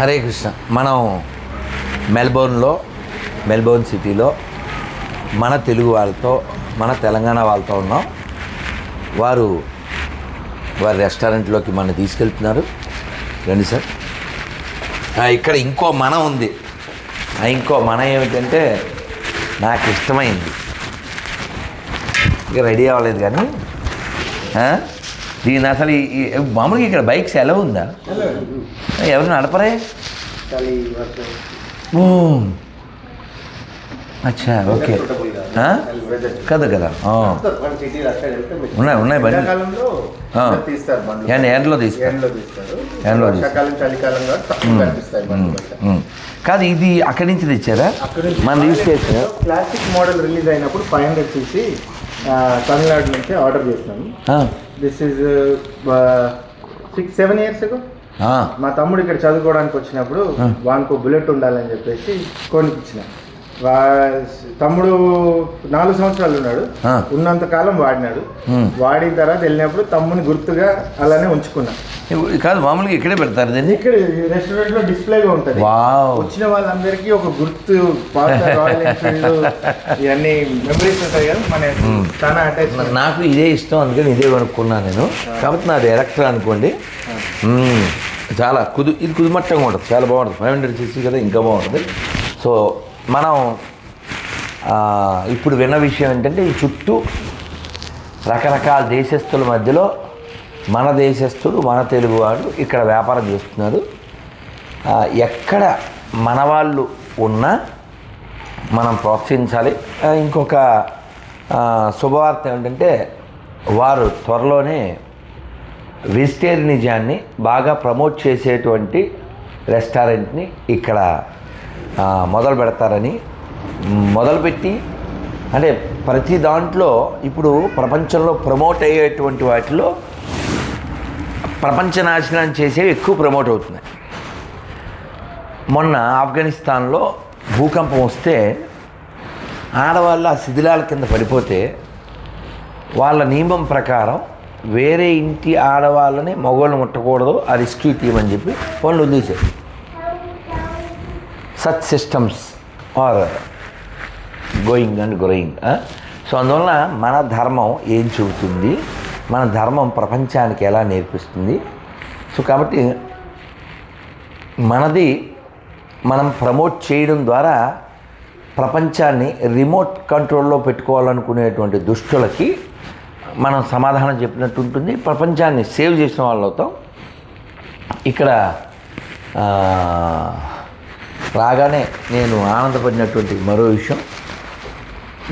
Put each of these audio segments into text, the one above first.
హరే కృష్ణ. మనం మెల్బోర్న్లో మెల్బోర్న్ సిటీలో మన తెలుగు వాళ్ళతో మన తెలంగాణ వాళ్ళతో ఉన్నాం. వారు వారి రెస్టారెంట్లోకి మన తీసుకెళ్తున్నారు. రండి సార్. ఇక్కడ ఇంకో మన ఉంది. ఆ ఇంకో మన ఏమిటంటే నాకు ఇష్టమైంది. ఇంకా రెడీ అవ్వలేదు కానీ దీని అసలు మామూలుగా ఇక్కడ బైక్స్ ఎలా ఉందా? ఎవరు నడపరే? ఓ అచ్చా ఓకే? కదా కదా. ఉన్నాయి ఉన్నాయి బండి ఎండలో తీస్తారు. ఎండలో. కాదు ఇది అక్కడి నుంచి తెచ్చారా? మన రిజిస్ట్రేషన్ క్లాసిక్ మోడల్ రిలీజ్ అయినప్పుడు ఫైవ్ హండ్రెడ్ చూసి తమిళనాడు నుంచి ఆర్డర్ చేసినాము. This is six seven years మా తమ్ముడు ఇక్కడ చదువుకోవడానికి వచ్చినప్పుడు వానికి బుల్లెట్ ఉండాలని చెప్పేసి కొనిపించిన. తమ్ముడు నాలుగు సంవత్సరాలు ఉన్నాడు. ఉన్నంత కాలం వాడినాడు. వాడిన తర్వాత వెళ్ళినప్పుడు తమ్ముని గుర్తుగా అలానే ఉంచుకున్నా. కాదు మామూలుగా ఇక్కడే పెడతారు దీన్ని? ఇక్కడ రెస్టారెంట్లో డిస్ప్లేగా ఉంటది. వావ్. వచ్చిన వాళ్ళందరికీ ఒక గుర్తు ఇవన్నీ మెమరీస్ ఉంటాయి కదా మన చాలా అటాచ్ నాకు ఇదే ఇష్టం అందుకని ఇదే కొనుక్కున్నాను నేను. కాబట్టి నాది ఎలక్ట్రా అనుకోండి. చాలా కుదు ఇది కుదుమట్టంగా ఉంటుంది. చాలా బాగుంటుంది. ఫైవ్ హండ్రెడ్ సీసీ కదా ఇంకా బాగుంటుంది. సో మనం ఇప్పుడు విన్న విషయం ఏంటంటే ఈ చుట్టూ రకరకాల దేశస్తుల మధ్యలో మన దేశస్తుడు మన తెలుగువాడు ఇక్కడ వ్యాపారం చేస్తున్నారు ఎక్కడ మన వాళ్ళు ఉన్నా మనం ప్రోత్సహించాలి. ఇంకొక శుభవార్త ఏమిటంటే వారు త్వరలోనే వెజిటేరియనిజాన్ని బాగా ప్రమోట్ చేసేటువంటి రెస్టారెంట్ని ఇక్కడ మొదలు పెడతారని మొదలుపెట్టి అంటే ప్రతి దాంట్లో ఇప్పుడు ప్రపంచంలో ప్రమోట్ అయ్యేటువంటి వాటిలో ప్రపంచ నాశనం చేసేవి ఎక్కువ ప్రమోట్ అవుతున్నాయి. మొన్న ఆఫ్ఘనిస్తాన్లో భూకంపం వస్తే ఆడవాళ్ళు ఆ శిథిలాల కింద పడిపోతే వాళ్ళ నియమం ప్రకారం వేరే ఇంటి ఆడవాళ్ళని మగవాళ్ళు ముట్టకూడదు ఆ రెస్క్యూ తీయమని చెప్పి వాళ్ళు వదిలేశారు. Such systems are going and growing so అందువలన మన ధర్మం ఏం చెబుతుంది? మన ధర్మం ప్రపంచానికి ఎలా నేర్పిస్తుంది? సో కాబట్టి మనది మనం ప్రమోట్ చేయడం ద్వారా ప్రపంచాన్ని రిమోట్ కంట్రోల్లో పెట్టుకోవాలనుకునేటువంటి దుష్టులకి మనం సమాధానం చెప్పినట్టు ఉంటుంది ప్రపంచాన్ని సేవ్ చేసిన వాళ్ళు అవుతాం ఇక్కడ రాగానే నేను ఆనందపడినటువంటి మరో విషయం.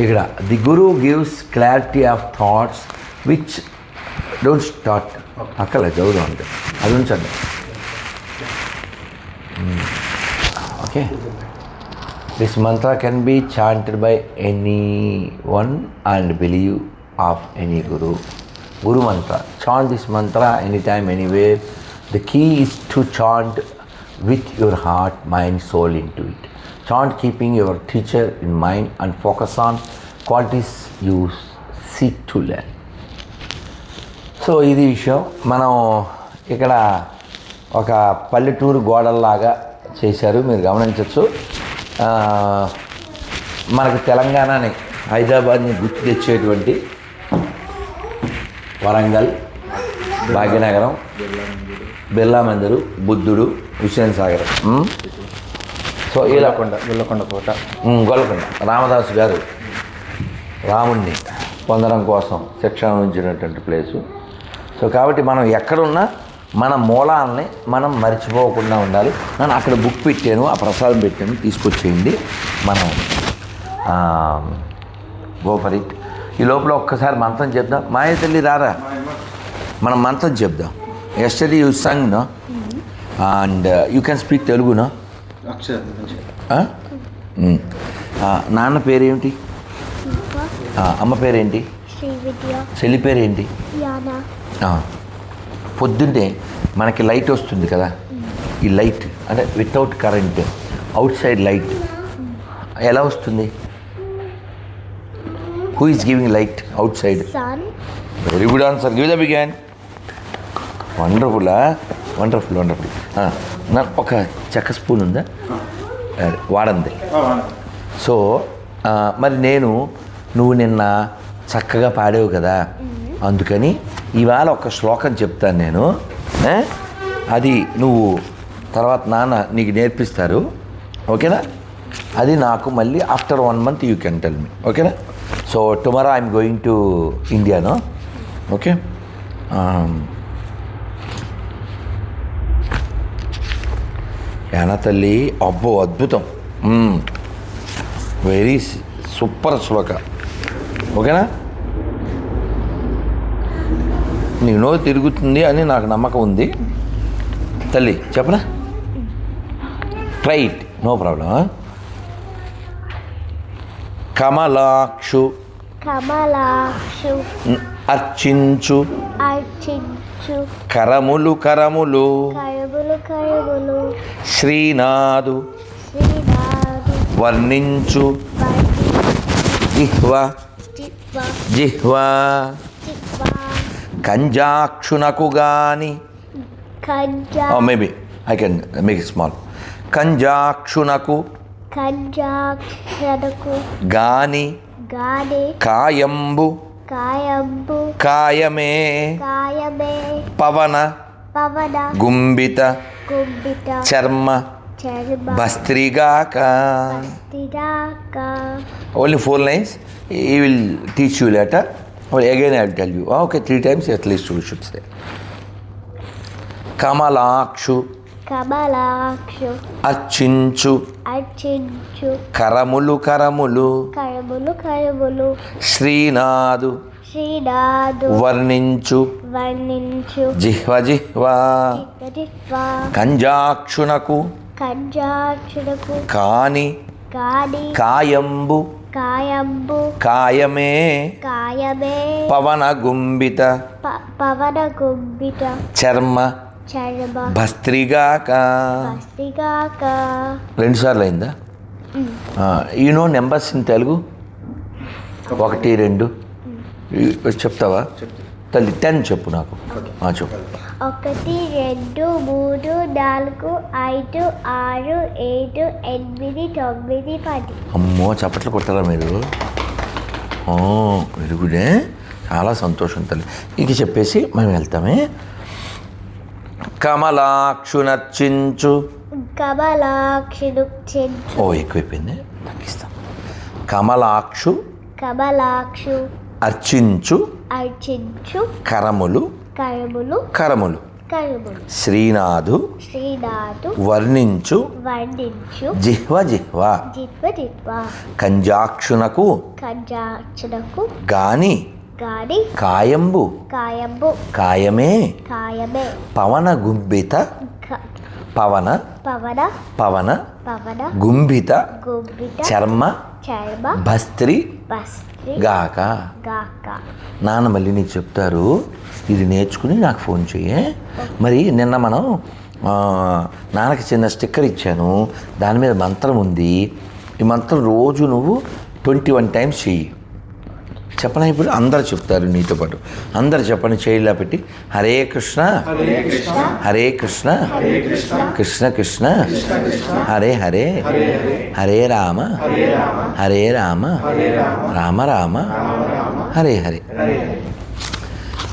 ఇక్కడ the guru gives clarity of thoughts which don't start. అక్కడ చదువుదాం అంటే అది ఉంచండి. Okay this mantra can be chanted by any one and believe of any guru guru mantra chant this mantra any time anywhere the key is to chant with your heart mind soul into it chant keeping your teacher in mind and focus on qualities you seek to learn so ఇది విషయం. మనం ఇక్కడ ఒక పల్లెటూరు గోడల్లాగా చేశారు. మీరు గమనించవచ్చు మనకు తెలంగాణని హైదరాబాద్ని గుర్తు తెచ్చేటువంటి వరంగల్ భాగ్యనగరం బిర్లా మందిరు బుద్ధుడు హుస్సేన్ సాగర్. సో ఇలా. గొల్లకొండ గొల్లకొండ కోట ఉమ్, గోల్కొండ రామదాసు గారు రాముణ్ణి పొందడం కోసం శిక్షణ ఉంచినటువంటి ప్లేసు. సో కాబట్టి మనం ఎక్కడున్నా మన మూలాలని మనం మర్చిపోకుండా ఉండాలి. నేను అక్కడ బుక్ పెట్టాను ఆ ప్రసాదం పెట్టాను తీసుకొచ్చేయండి. మనం గోపరి ఈ లోపల ఒక్కసారి మంత్రం చెప్దాం. మాయ తల్లి రారా? మనం మంత్రం చెప్దాం. Study you sung no and you can speak తెలుగునో ఆ? ఉమ్. ఆ, నాన్న పేరేమిటి ఆ, అమ్మ పేరేంటి? శ్రీ విద్య చెల్లి పేరేంటి? యానా. ఆ. పొద్దున్నే మనకి లైట్ వస్తుంది కదా? ఈ లైట్ అంటే without current outside light ఎలా వస్తుంది? Who is giving light outside sun very good answer give the big hand wonderful wonderful wonderful నాకు ఒక చెక్క స్పూన్ ఉందా వాడంది. సో ఆ, మరి నేను నువ్వు నిన్న చక్కగా పాడావు కదా? అందుకని ఇవాళ ఒక శ్లోకం చెప్తాను నేను? అది నువ్వు తర్వాత నాన్న నీకు నేర్పిస్తారు. ఓకేనా? అది నాకు మళ్ళీ after one month you can tell me ఓకేనా? So tomorrow I'm going to ఇండియాను ఓకే యానా తల్లి? అబ్బో అద్భుతం. Very super shloka. ఓకేనా? నో తిరుగుతుంది అని నాకు నమ్మకం ఉంది. తల్లి చెప్పనా? రైట్ నో ప్రాబ్లం కమలాక్షు. కమలాక్షు. అర్చించు. అర్చించు. కరములు. కరములు శ్రీనాథు. వర్ణించు. జిహ్వ. జిహ్వ. కంజాక్షునకు గాని. Maybe I can make small కంజాక్షునకు కంజాక్షరకు గాని. గాని. కాయంబు. కాయంబు కాయమే కాయమే పవన పవన గుంబిత కుంభిత చర్మ చర్మ భస్త్రిగాక తిరాక only four lines I will teach you later again I will tell you okay three times at least you should say కమలాక్షు కమలాక్షు. అర్చించు. అర్చించు. కరములు కరములు. కరువులు కరువులు శ్రీనాథు శ్రీనాథు వర్ణించు. వర్ణించు. జిహ్వ జిహ్వ. కంజాక్షునకు. కంజాక్షులకు కాని. కాని. కాయంబు. కాయంబు. కాయమే. కాయమే. పవన గుంబిత పవన చర్మ చర్మ. భస్త్రిగాక. రెండు సార్లు అయిందా you know numbers in Telugu? ఒకటి రెండు. చెప్తావా? తల్లి టెన్ చెప్పు నాకు. చెప్పు. ఒకటి రెండు మూడు నాలుగు ఐదు ఆరు ఏడు ఎనిమిది తొమ్మిది పది. అమ్మో చప్పట్లు కొట్టారా మీరు? ఓ వెరీ గుడ్ ఏ? చాలా సంతోషం తల్లి. ఇది చెప్పేసి మేము వెళ్తామే. కమలాక్షు నర్చించు కమలాక్షుడు ఓ ఎక్కువైపోయింది. తగ్గిస్తాం కమలాక్షు కమలాక్షు అర్చించు. అర్చించు. కరములు కరుములు. కరములు. కరుములు. శ్రీనాథు శ్రీనాథు వర్ణించు. వర్ణించు. జిహ్వ జిహ్వ. జిత్వ జిత్వ కంజాక్షునకు కంజాక్షునకు గాని గాని కాయంబు. కాయంబు. కాయమే. కాయమే. పవన గుంబిత పవన. పవన. పవన. పవన. గుంభిత. గుంబిట చర్మ. చర్మ. భస్త్రి. బస్త్రి గాక. గాక. నాన్న మళ్ళీ నీకు చెప్తారు. ఇది నేర్చుకుని నాకు ఫోన్ చెయ్యి. మరి నిన్న మనం నాన్నకి చిన్న స్టిక్కర్ ఇచ్చాను. దాని మీద మంత్రం ఉంది. ఈ మంత్రం రోజు నువ్వు ట్వంటీ వన్ టైమ్స్ చెయ్యి. చెప్పనా ఇప్పుడు? అందరు చెప్తారు నీతో పాటు. అందరు చెప్పండి చేయిలా పెట్టి హరే కృష్ణ హరే కృష్ణ కృష్ణ కృష్ణ హరే హరే హరే రామ హరే రామ రామ రామ హరే హరే.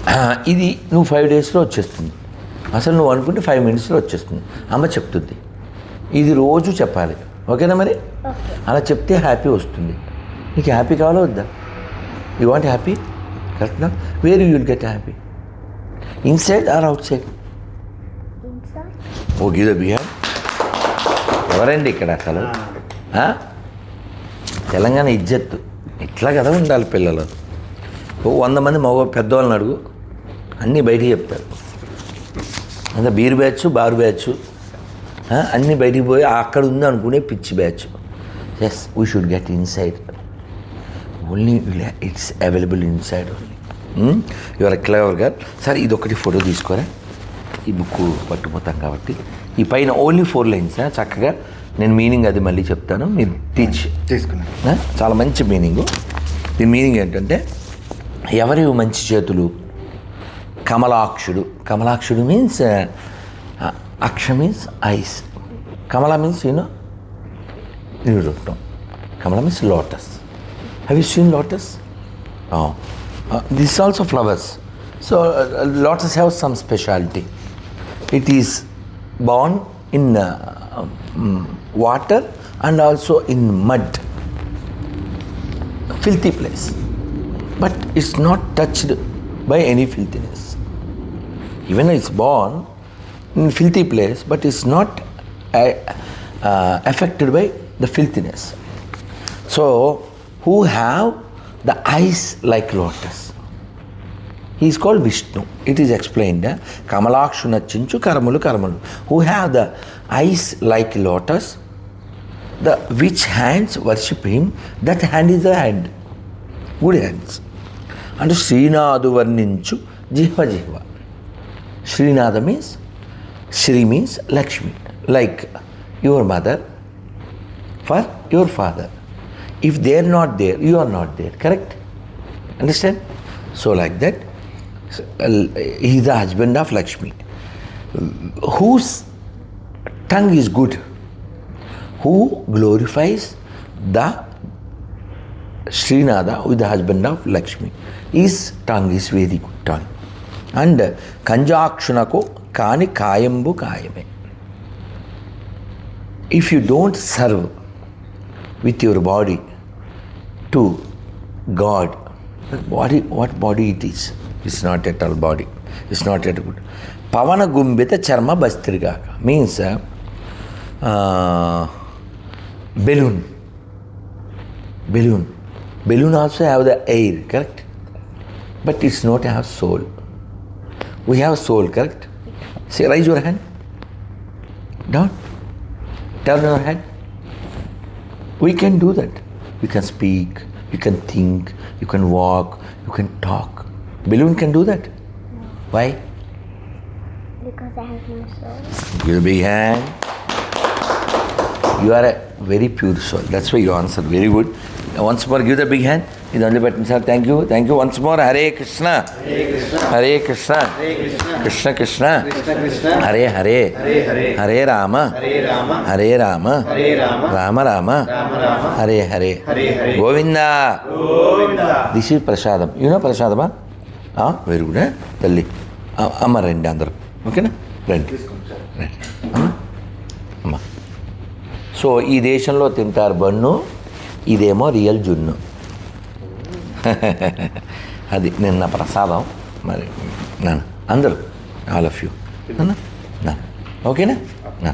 ఇది నువ్వు ఫైవ్ డేస్లో వచ్చేస్తుంది. అసలు నువ్వు అనుకుంటే ఫైవ్ మినిట్స్లో వచ్చేస్తుంది. అమ్మ చెప్తుంది. ఇది రోజు చెప్పాలి. ఓకేనా మరి? అలా చెప్తే హ్యాపీ వస్తుంది. నీకు హ్యాపీ కావాలో వద్దా? You want happy కరెక్ట్నా where you will get happy inside or outside ఓ గీద బిహార్ ఎవరండి ఇక్కడ అసలు? తెలంగాణ ఇజ్జత్తు. ఇట్లా కదా ఉండాలి పిల్లలు. ఓ వంద మంది మగ పెద్దవాళ్ళని అడుగు. అన్నీ బయటికి చెప్తారు. అంత బీర్ బ్యాచ్ బారు బ్యాచ్? అన్నీ బయటికి పోయి అక్కడ ఉంది అనుకునే పిచ్చి batch. Yes we should get inside only it's available inside only your clever గారు సార్ ఇది ఒకటి ఫోటో తీసుకోరా? ఈ బుక్ పట్టుకుపోతాం కాబట్టి. ఈ పైన ఓన్లీ ఫోర్ లైన్స్ చక్కగా నేను మీనింగ్ అది మళ్ళీ చెప్తాను. మీరు టీచ్ తీసుకున్నాను. చాలా మంచి మీనింగు దీని మీనింగ్ ఏంటంటే ఎవరి మంచి చేతులు? కమలాక్షుడు. కమలాక్షుడు means Aksha means ice. Kamala means, you know, you don't know. Kamala means lotus. Have you seen lotus? Oh. Uh, this is also flowers. So uh, lotus have some specialty. It is born in uh, um, water and also in mud. Filthy place. But it's not touched by any filthiness. Even it's born in filthy place, but it's not uh, uh, affected by the filthiness. So, who have the eyes like lotus? He is called Vishnu. It is explained. eh? Kamalakshuna chinchu karamulu karamulu. Who have the eyes like lotus, the which hands worship him, that hand is the hand. Good hands. And Srinaadu వర్ణించు జిహ్వ జిహ్వ Srinada means, Shri means Lakshmi, like your mother for your father. If they are not there, you are not there. Correct? Understand? So, like that, uh, he is the husband of Lakshmi. Whose tongue is good? Who glorifies the Srinada with the husband of Lakshmi? His tongue is very good tongue. And Kanjakshunako Kani Kayambu Kayame. If you don't serve with your body, to God. Body, what body it is? It's not at all body. It's not at all good. Pavana Gumbita Charma Bastrigaka means uh, uh, balloon. Balloon. Balloon also have the air, correct? But it's not have soul. We have soul, correct? See, raise your hand. Down. Turn your head. We can do that. You can speak, you can think, you can walk, you can talk. Balloon can do that. Why? Because I have no soul. Give a big hand. You are a very pure soul. That's why you answered very good. Once more, give the big hand. ఇది వండి పెట్టింది sir thank you thank you once more Hare Krishna Hare Krishna Krishna Krishna Hare Hare Hare Rama Hare Rama Rama Rama Hare Hare Govinda this ఈ ప్రసాదం you know ప్రసాదమా very good తల్లి అమ్మ రండి అందరూ ఓకేనా రండి అమ్మా సో ఈ దేశంలో తింటారు బన్ను ఇదేమో రియల్ జున్ను. అది నిన్న ప్రసాదం మరి నాన్న అందరూ ఆల్ ఆఫ్ యూ నాన్న ఓకేనా? నాన్న.